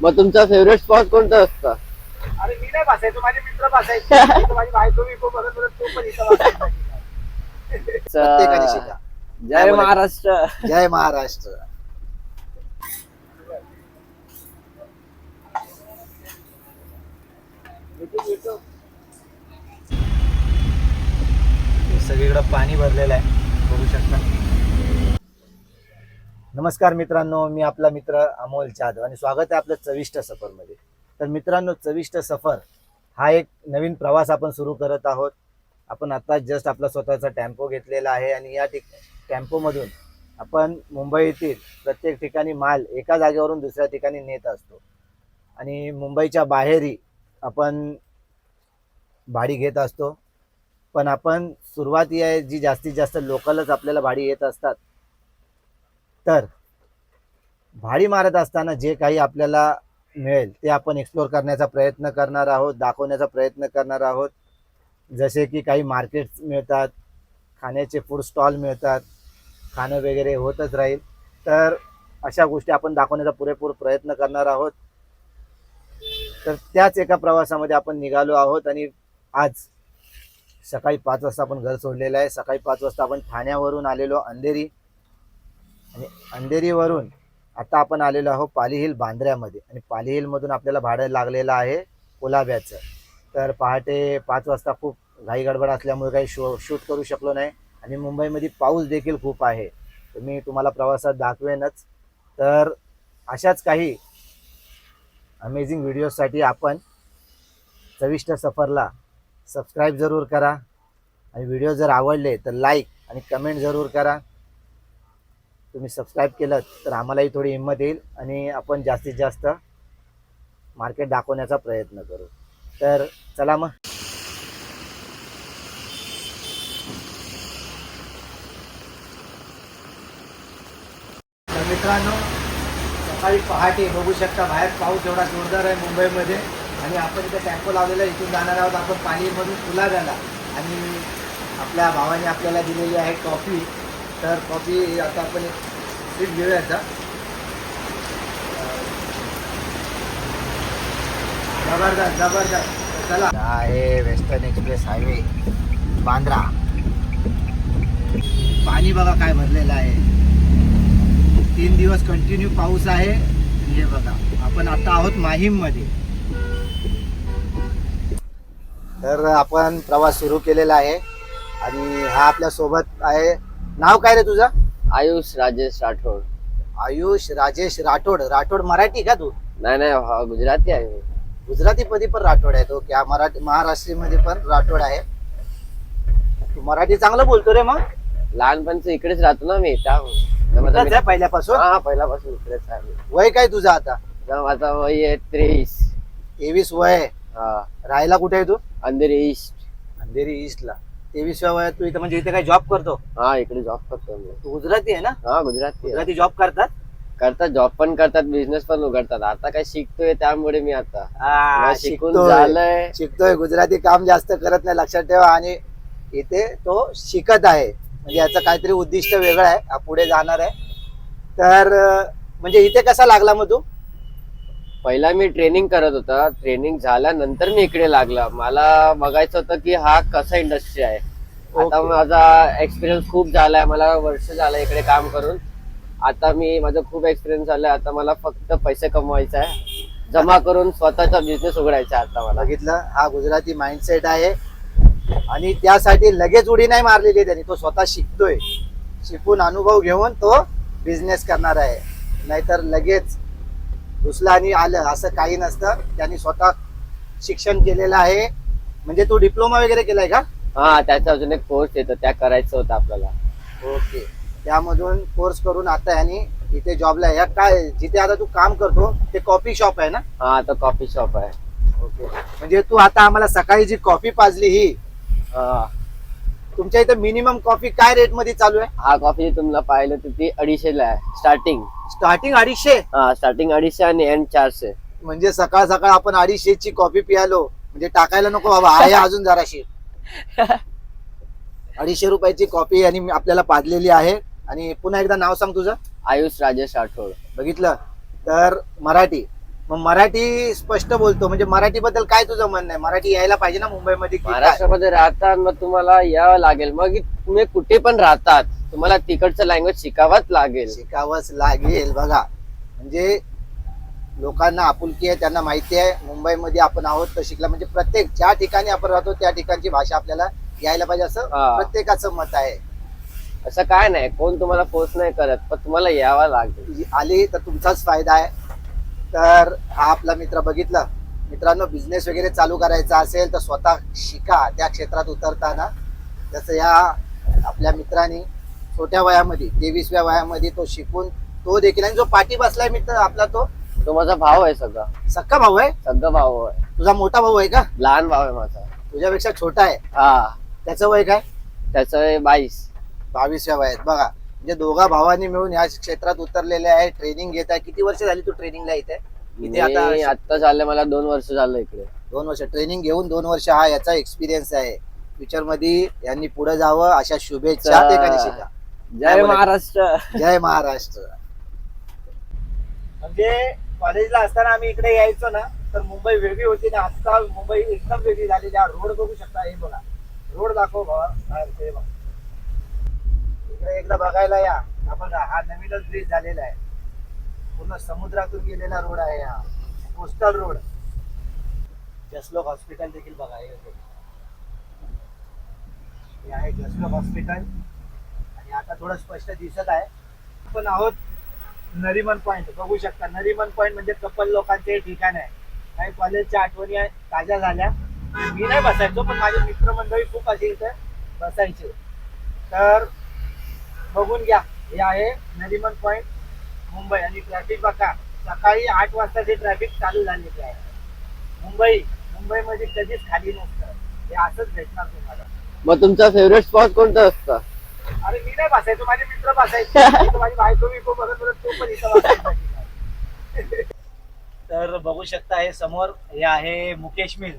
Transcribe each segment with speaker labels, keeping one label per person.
Speaker 1: मग तुमचा favourite spot कोणता असतं?
Speaker 2: अरे मी नाही बसायचो माझे मित्र बसायचे. माझी बायको बिको बघत बघत तो पण इथं बसायचा.
Speaker 3: प्रत्येकाने शिका.
Speaker 1: जय महाराष्ट्र.
Speaker 3: जय महाराष्ट्र. सगळीकडे पाणी भरलेलं आहे. बघू शकता. नमस्कार मित्रांनो मी आपला मित्र अमोल जाधव आणि स्वागत आहे आपलं चविष्ट सफरमध्ये. तर मित्रांनो चविष्ट सफर हा एक नवीन प्रवास आपण सुरू करत आहोत. आपण आता जस्ट आपला स्वतःचा टॅम्पो घेतलेला आहे आणि या ठिक टॅम्पोमधून आपण मुंबईतील प्रत्येक ठिकाणी माल एका जागेवरून दुसऱ्या ठिकाणी नेत असतो. आणि मुंबईच्या बाहेरही आपण भाडी घेत असतो. पण आपण सुरुवाती आहे जी जास्तीत जास्त लोकलच आपल्याला भाडी येत असतात. तर भाडी मारत असताना जे काही आपल्याला मिळेल ते आपण एक्सप्लोर करण्याचा प्रयत्न करणार आहोत दाखवण्याचा प्रयत्न करणार आहोत. जसे की काही मार्केट्स मिळतात खाण्याचे फूड स्टॉल मिळतात खाणं वगैरे होतच राहील. तर अशा गोष्टी आपण दाखवण्याचा पुरेपूर प्रयत्न करणार आहोत. तर त्याच एका प्रवासामध्ये आपण निघालो आहोत आणि आज सकाळी पाच वाजता आपण घर सोडलेलं आहे. सकाळी पाच वाजता आपण ठाण्यावरून आलेलो अंधेरी. आणि अंधेरीवरून आता आपण आलेलो आहोत पाली हिल बांद्र्यामध्ये. आणि पाली हिलमधून आपल्याला भाडं लागलेलं आहे कोलाब्याचं. तर पहाटे पाच वाजता खूप घाई गडबड असल्यामुळे काही शो शूट करू शकलो नाही. आणि मुंबईमध्ये पाऊस देखील खूप आहे. तर मी तुम्हाला प्रवासात दाखवेनच. तर अशाच काही अमेझिंग व्हिडिओसाठी आपण चविष्ट सफरला सबस्क्राईब जरूर करा. आणि व्हिडिओ जर आवडले तर लाईक आणि कमेंट जरूर करा. तुम्ही सबस्क्राईब केलं तर आम्हालाही थोडी हिंमत येईल आणि आपण जास्तीत जास्त मार्केट दाखवण्याचा प्रयत्न करू. तर चला मग. तर मित्रांनो सकाळी पहाटे बघू शकता बाहेर पाऊस एवढा जोरदार आहे मुंबईमध्ये आणि आपण इथे टॅम्पो लावलेला इथून जाणार आहोत आपण पाणीमधून कुलाब्याला आणि आपल्या भावाने आपल्याला दिलेली आहे कॉफी तर कॉफी आता आपण एक सीट घेऊया आता. जबरदस्त जबरदस्त. चला. आहे वेस्टर्न एक्सप्रेस हायवे बांद्रा. पाणी बघा काय भरलेलं आहे. तीन दिवस कंटिन्यू पाऊस आहे. हे बघा. आपण आता आहोत माहीममध्ये तर आपण प्रवास सुरू केलेला आहे. आणि हा आपल्यासोबत आहे नाव काय रे तुझं?
Speaker 1: आयुष राजेश राठोड.
Speaker 3: आयुष राजेश राठोड. राठोड मराठी का तू?
Speaker 1: नाही नाही हा गुजराती आहे. मी.
Speaker 3: गुजराती मध्ये पण राठोड आहे तो क्या मराठी महाराष्ट्री मध्ये पण राठोड आहे. तू मराठी चांगलं बोलतो रे मग.
Speaker 1: लहानपणचं इकडेच राहतो ना मी
Speaker 3: आहे पहिल्यापासून?
Speaker 1: हा पहिल्यापासून इकडेच आहे मी.
Speaker 3: वय काय तुझं आता?
Speaker 1: तर माझा वय आहे त्रेवीस
Speaker 3: तेवीस वय. आहे.
Speaker 1: हा.
Speaker 3: राहायला कुठे आहे तू?
Speaker 1: अंधेरी ईस्ट.
Speaker 3: अंधेरी ईस्टला. तेवीसव्या वयात तू इथं म्हणजे इथे काय जॉब करतो?
Speaker 1: हा इकडे जॉब करतो मी.
Speaker 3: तू गुजराती आहे ना?
Speaker 1: हा गुजराती आहे.
Speaker 3: गुजराती जॉब करतात?
Speaker 1: करतात जॉब पण करतात बिझनेस पण उघडतात. आता काय शिकतोय त्यामुळे मी आता.
Speaker 3: आ,
Speaker 1: मला शिकून
Speaker 3: शिकतोय.
Speaker 1: झालंय.
Speaker 3: शिकतोय गुजराती काम जास्त करत नाही लक्षात ठेवा. आणि इथे तो शिकत आहे. म्हणजे याचं काहीतरी उद्दिष्ट वेगळं आहे. हा पुढे जाणार आहे. तर अं, म्हणजे इथे कसा लागला मग तू?
Speaker 1: पहिला मी ट्रेनिंग करत होता. ट्रेनिंग झाल्यानंतर मी इकडे लागला. मला बघायचं होतं की हा कसा इंडस्ट्री आहे. आता. माझा एक्सपिरियन्स खूप झालाय. मला वर्ष झालं इकडे काम करून. आता मी माझा खूप एक्सपिरियन्स झालाय. आता मला फक्त पैसे कमवायचे आहे. जमा करून स्वतःचा बिझनेस उघडायचा आहे आता मला.
Speaker 3: बघितलं. हा गुजराती माइंडसेट आहे. आणि त्यासाठी लगेच उडी नाही मारलेली त्यांनी. तो स्वतः शिकतोय. शिकून अनुभव घेऊन तो बिझनेस करणार आहे. नाहीतर लगेच घुसलं आणि आलं असं काही नसतं. त्यांनी स्वतः शिक्षण केलेलं आहे. म्हणजे तू डिप्लोमा वगैरे केलाय का?
Speaker 1: हा त्याचा अजून एक कोर्स येतो त्या करायचं होतं आपल्याला.
Speaker 3: ओके त्यामधून कोर्स करून आता यांनी इथे जॉबला या काय जिथे आता तू काम करतो ते कॉफी शॉप आहे ना?
Speaker 1: हा आता कॉफी शॉप आहे.
Speaker 3: ओके म्हणजे तू आता आम्हाला सकाळी जी कॉफी पाजली ही
Speaker 1: हा.
Speaker 3: तुमच्या इथे मिनिमम कॉफी काय रेटमध्ये चालू आहे?
Speaker 1: हा कॉफी तुम्हाला पाहिलं तर ती अडीचशेला आहे स्टार्टिंग
Speaker 3: स्टार्टिंग अडीचशे?
Speaker 1: हा स्टार्टिंग अडीचशे आणि एंड चारशे.
Speaker 3: म्हणजे सकाळ सकाळ आपण अडीचशे ची कॉफी पियालो. म्हणजे टाकायला नको बाबा आहे अजून जराशी. अडीचशे रुपयाची कॉफी आणि आपल्याला पाजलेली आहे. आणि पुन्हा एकदा नाव सांग तुझं.
Speaker 1: आयुष राजेश राठोड.
Speaker 3: बघितलं? तर मराठी. मग मराठी स्पष्ट बोलतो. म्हणजे मराठी बद्दल काय तुझं म्हणणं आहे? मराठी यायला पाहिजे ना मुंबईमध्ये की काय?
Speaker 1: महाराष्ट्रामध्ये राहतात मग तुम्हाला यावं लागेल. मग तुम्ही कुठे पण राहतात. तुम्हाला तिकडचं लँग्वेज शिकावंच लागेल.
Speaker 3: शिकावंच लागेल. बघा म्हणजे लोकांना आपुलकी आहे त्यांना माहिती आहे. मुंबईमध्ये आपण आहोत तर शिकला म्हणजे प्रत्येक ज्या ठिकाणी आपण राहतो त्या ठिकाणची भाषा आपल्याला यायला पाहिजे असं
Speaker 1: हा.
Speaker 3: प्रत्येकाचं मत आहे.
Speaker 1: असं काय नाही कोण तुम्हाला फोर्स नाही करत पण तुम्हाला यावं लागेल.
Speaker 3: जी आली तर तुमचाच फायदा आहे. तर हा आपला मित्र बघितला. मित्रांनो बिझनेस वगैरे चालू करायचा असेल तर स्वतः शिका त्या क्षेत्रात उतरताना. जसं या आपल्या मित्राने छोट्या वयामध्ये तेवीसव्या वयामध्ये तो शिकून तो देखील आणि जो पाठी बसलाय मित्र आपला तो?
Speaker 1: तो माझा भाव आहे सगळा.
Speaker 3: सक्का भाऊ आहे?
Speaker 1: सगळं भाऊ आहे.
Speaker 3: तुझा मोठा भाऊ आहे का?
Speaker 1: लहान भाव आहे माझा.
Speaker 3: तुझ्यापेक्षा छोटा आहे?
Speaker 1: हा.
Speaker 3: त्याचं वय काय?
Speaker 1: त्याचं आहे बाईस
Speaker 3: बावीसव्या वयात. बघा म्हणजे दोघा भावांनी मिळून या क्षेत्रात उतरलेले आहे ट्रेनिंग घेत आहे. किती वर्ष झाली तू ट्रेनिंगला इथे? इथे
Speaker 1: मी
Speaker 3: आता
Speaker 1: झालं मला दोन वर्ष झालं इकडे.
Speaker 3: दोन वर्ष. ट्रेनिंग घेऊन दोन वर्ष हा याचा एक्सपिरियन्स आहे. फ्युचरमध्ये यांनी पुढे जावं अशा शुभेच्छा ते कधी शिका.
Speaker 1: जय? महाराष्ट्र.
Speaker 3: जय महाराष्ट्र.
Speaker 2: म्हणजे कॉलेजला असताना आम्ही इकडे यायचो ना तर मुंबई वेगळी होती ना आता मुंबई एकदम वेगळी झालेली आहे. रोड बघू शकता हे बघा. रोड दाखव भावा बाहेरचं बघा. इकडे एकदा बघायला या. हा बघा हा नवीनच ब्रिज झालेला आहे. पूर्ण समुद्रातून गेलेला रोड आहे हा. कोस्टल रोड जसलोक हॉस्पिटल देखील बघा. हे आहे जसलोक हॉस्पिटल आणि आता थोडं स्पष्ट दिसत आहे. आपण आहोत नरिमन पॉईंट बघू शकता नरिमन पॉईंट म्हणजे कपल लोकांचे ठिकाण आहे. काही कॉलेजच्या आठवणी ताज्या झाल्या. मी नाही बसायचो पण माझे मित्रमंडळी खूप असे इथे बसायचे. तर बघून घ्या हे आहे नरिमन पॉईंट मुंबई. आणि ट्रॅफिक बघा सकाळी आठ वाजता वाजताचे ट्रॅफिक चालू झालेली आहे. मुंबई मुंबईमध्ये कधीच खाली नसतं. हे असंच भेटणार तुम्हाला.
Speaker 1: मग तुमचा फेवरेट स्पॉट कोणता असतं?
Speaker 2: अरे मी नाही बसायचो माझे मित्र बसायचे. माझी बायको बिको बघत बघत तो पण इथं बसायचा. तर बघू शकता हे समोर हे आहे मुकेश मिल.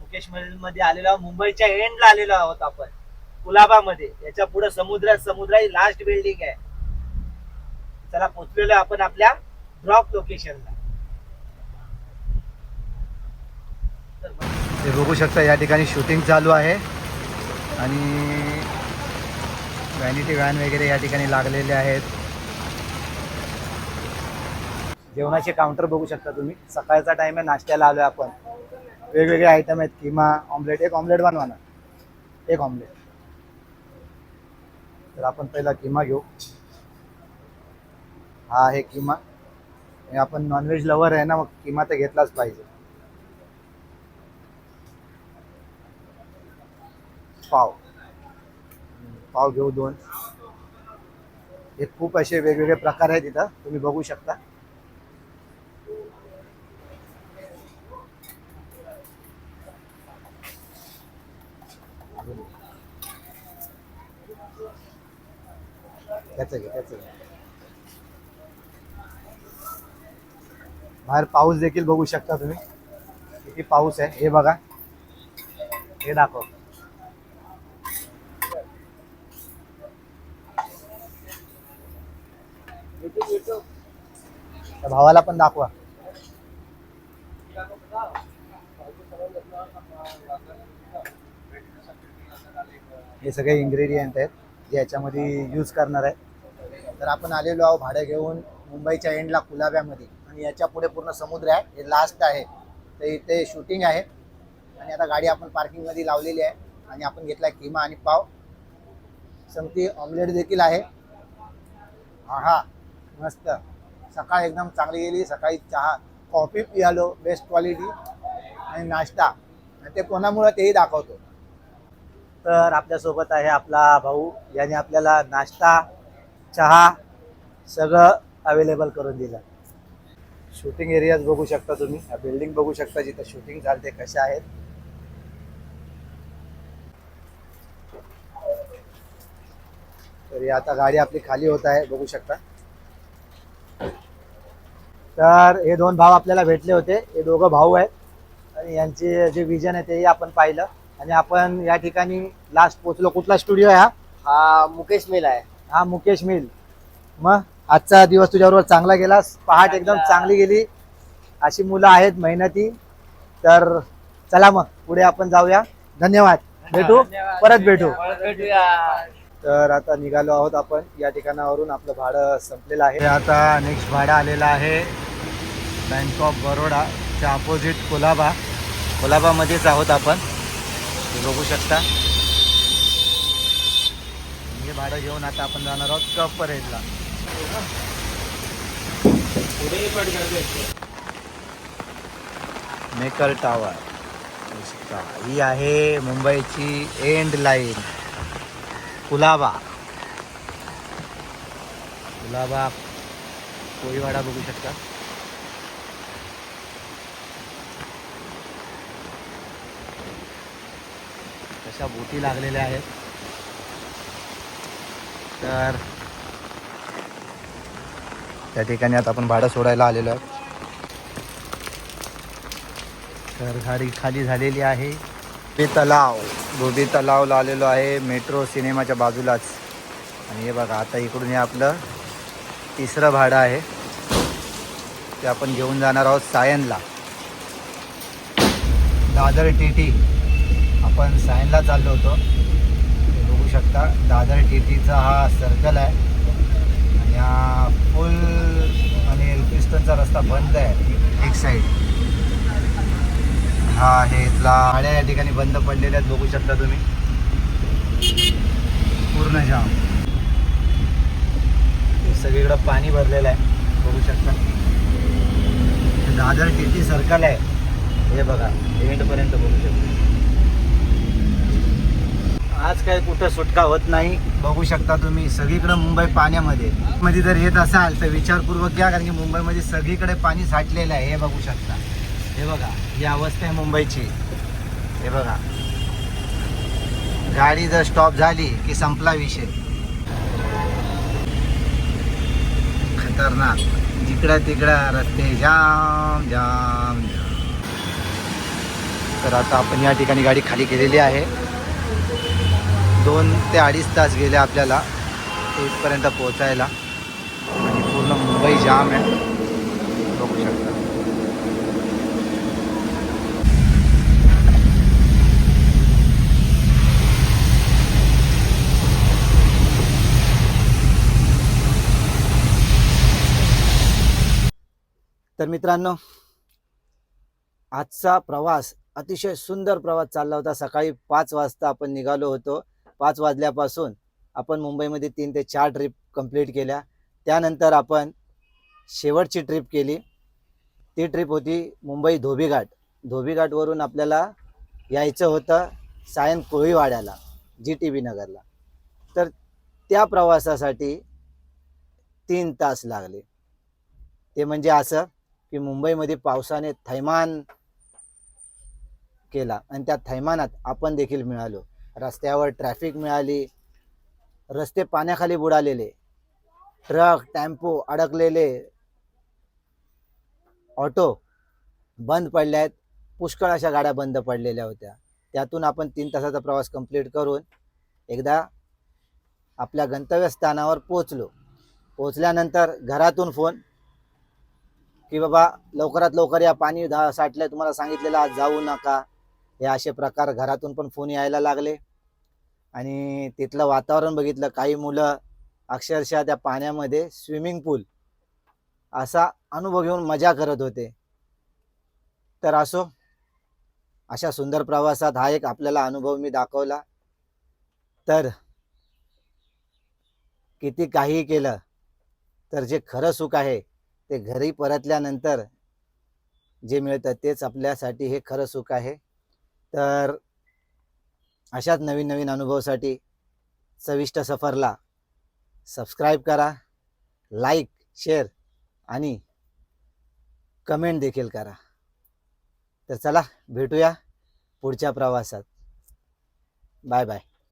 Speaker 2: मुकेश मिलमध्ये आलेलो आहोत. मुंबईच्या एंडला आलेलो आहोत आपण. कुलाबा मध्ये याच्यापुढे समुद्र समुद्र ही लास्ट बिल्डिंग आहे. चला पोचलेलो आहे आपण आपल्या ड्रॉप लोकेशनला
Speaker 3: बघू शकता या ठिकाणी शूटिंग चालू आहे. आणि व्हॅनिटी व्हॅन वगैरे या ठिकाणी लागलेले आहेत. जेवणाचे काउंटर बघू शकता तुम्ही. सकाळचा टाइम आहे नाश्त्याला आलोय आपण. वेगवेगळे आयटम आहेत किमा ऑमलेट एक ऑमलेट बनवा ना. एक ऑमलेट तर आपण पहिला किमा घेऊ. हा आहे किमा. आपण नॉनव्हेज लवर आहे ना मग किमा तर घेतलाच पाहिजे. पाव. पाव घेऊ दोन. हे खूप असे वेगवेगळे प्रकार आहेत इथं. तुम्ही बघू शकता. त्याच घे त्याच बाहेर पाऊस देखील बघू शकता तुम्ही. किती पाऊस आहे. हे बघा. हे दाखव. त्या भावाला पण दाखवा. हे सगळे इन्ग्रेडियंट आहेत जे याच्यामध्ये यूज करणार आहे. तर आपण आलेलो आहोत भाडं घेऊन मुंबईच्या एंडला कुलाब्यामध्ये. आणि याच्यापुढे पूर्ण समुद्र आहे हे लास्ट आहे. तर इथे शूटिंग आहे. आणि आता गाडी आपण पार्किंगमध्ये लावलेली आहे. आणि आपण घेतला किमा आणि पाव. संगती ऑमलेट देखील आहे. हा. मस्त. सकाळ एकदम चांगली गेली. सकाळी चहा कॉफी पियालो बेस्ट क्वालिटी आणि नाश्ता. आणि ते कोणामुळं तेही दाखवतो. तर आपल्यासोबत आहे आपला भाऊ. याने आपल्याला नाश्ता चहा सगळं अवेलेबल करून दिलं. शूटिंग एरियाज बघू शकता तुम्ही. बिल्डिंग बघू शकता जिथं शूटिंग चालते कशा आहेत. तर ही आता गाडी आपली खाली होत आहे. बघू शकता. तर हे दोन भाव आपल्याला भेटले होते. हे दोघं भाऊ आहेत. आणि यांचे जे विजन आहे तेही आपण पाहिलं. आणि आपण या ठिकाणी लास्ट पोचलो कुठला स्टुडिओ आहे हा?
Speaker 1: हा मुकेश मिल आहे.
Speaker 3: हा मुकेश मिल. मग आजचा दिवस तुझ्याबरोबर चांगला गेला पहाट एकदम चांगली गेली.
Speaker 2: अशी मुलं आहेत मेहनती. तर चला मग पुढे आपण जाऊया. धन्यवाद. भेटू? परत भेटू.
Speaker 1: भेटूया.
Speaker 3: तर आता निघालो आहोत आपण. या ठिकाणावरून आपलं भाडं संपलेलं आहे. आता नेक्स्ट भाडं आलेलं आहे. बँक ऑफ बरोडाच्या अपोजिट कोलाबा कोलाबामध्येच आहोत आपण. बघू शकता. हे भाडं घेऊन आता आपण जाणार आहोत कप परेडला मेकल टावर. ही आहे मुंबईची एंड लाईन कुलाबा. कुलाबा कोळीवाडा बघू शकता. अशा बोटी लागलेल्या आहेत. तर त्या ठिकाणी आता आपण भाडं सोडायला आलेलो आहोत. तर गाडी खाली झालेली आहे. गोबी तलाव गोबी तलावला आलेलो आहे मेट्रो सिनेमाच्या बाजूलाच. आणि हे बघा आता इकडून हे आपलं तिसरं भाडं आहे. ते आपण घेऊन जाणार आहोत सायनला. Dadar T T. आपण सायनला चाललो होतो. बघू शकता दादर टी टीचा हा सर्कल आहे. आणि हा फुल आणि पिस्टनचा रस्ता बंद आहे. एक साईड हा आहे इथला आड्या या ठिकाणी बंद पडलेल्या आहेत बघू शकता तुम्ही. पूर्ण जाम सगळीकडं पाणी भरलेलं आहे बघू शकता. दादर टी टी सर्कल आहे. हे बघा एंडपर्यंत बघू शकता. आज काय कुठं सुटका होत नाही बघू शकता तुम्ही. सगळीकडे मुंबई पाण्यामध्ये. मध्ये जर येत असाल तर विचारपूर्वक घ्या कारण की मुंबईमध्ये सगळीकडे पाणी साठलेलं आहे हे बघू शकता. हे बघा ही अवस्था आहे मुंबईची. हे बघा. गाडी जर स्टॉप झाली की संपला विषय. खतरनाक. जिकडं तिकडं रस्ते जाम जाम जाम. तर आता आपण या ठिकाणी गाडी खाली केलेली आहे. दोन ते अडीच तास गेले आपल्याला इथपर्यंत पोहोचायला. आणि पूर्ण मुंबई जाम आहे. बघू शकता. तर मित्रांनो आजचा प्रवास अतिशय सुंदर प्रवास चालला होता. सकाळी पाच वाजता आपण निघालो होतो. पाच वाजल्यापासून आपण मुंबईमध्ये तीन ते चार ट्रिप कंप्लीट केल्या. त्यानंतर आपण शेवटची ट्रिप केली. ती ट्रिप होती मुंबई धोबीघाट. धोबीघाटवरून आपल्याला यायचं होतं सायन कोळीवाड्याला जी टी बी नगरला. तर त्या प्रवासासाठी तीन तास लागले. ते म्हणजे असं की मुंबईमध्ये पावसाने थैमान केला आणि त्या थैमानात आपण देखील मिळालो. रस्त्यावर ट्रॅफिक मिळाली. रस्ते पाण्याखाली बुडालेले. ट्रक टेम्पो अडकलेले. ऑटो बंद पडल्या आहेत. पुष्कळ अशा गाड्या बंद पडलेल्या होत्या. त्यातून आपण तीन तासाचा प्रवास कंप्लीट करून एकदा आपल्या गंतव्यस्थानावर पोचलो पोचल्यानंतर घरातून फोन की बाबा लवकरात लवकर या पाणी धा तुम्हाला सांगितलेलं आज जाऊ नका. हे असे प्रकार घरातून पण फोन यायला लागले. आणि तिथलं वातावरण बघितलं काही मुलं अक्षरशः त्या पाण्यामध्ये स्विमिंग पूल असा अनुभव घेऊन मजा करत होते. तर असो अशा सुंदर प्रवासात हा एक आपल्याला अनुभव मी दाखवला. तर किती काहीही केलं तर जे खरं सुख आहे ते घरी परतल्यानंतर जे मिळतं तेच आपल्यासाठी हे खरं सुख आहे. तर अशाच नवीन नवीन अनुभवासाठी चविष्ट सफरला सबस्क्राईब करा लाईक शेअर आणि कमेंट देखील करा. तर चला भेटूया पुढच्या प्रवासात. Bye bye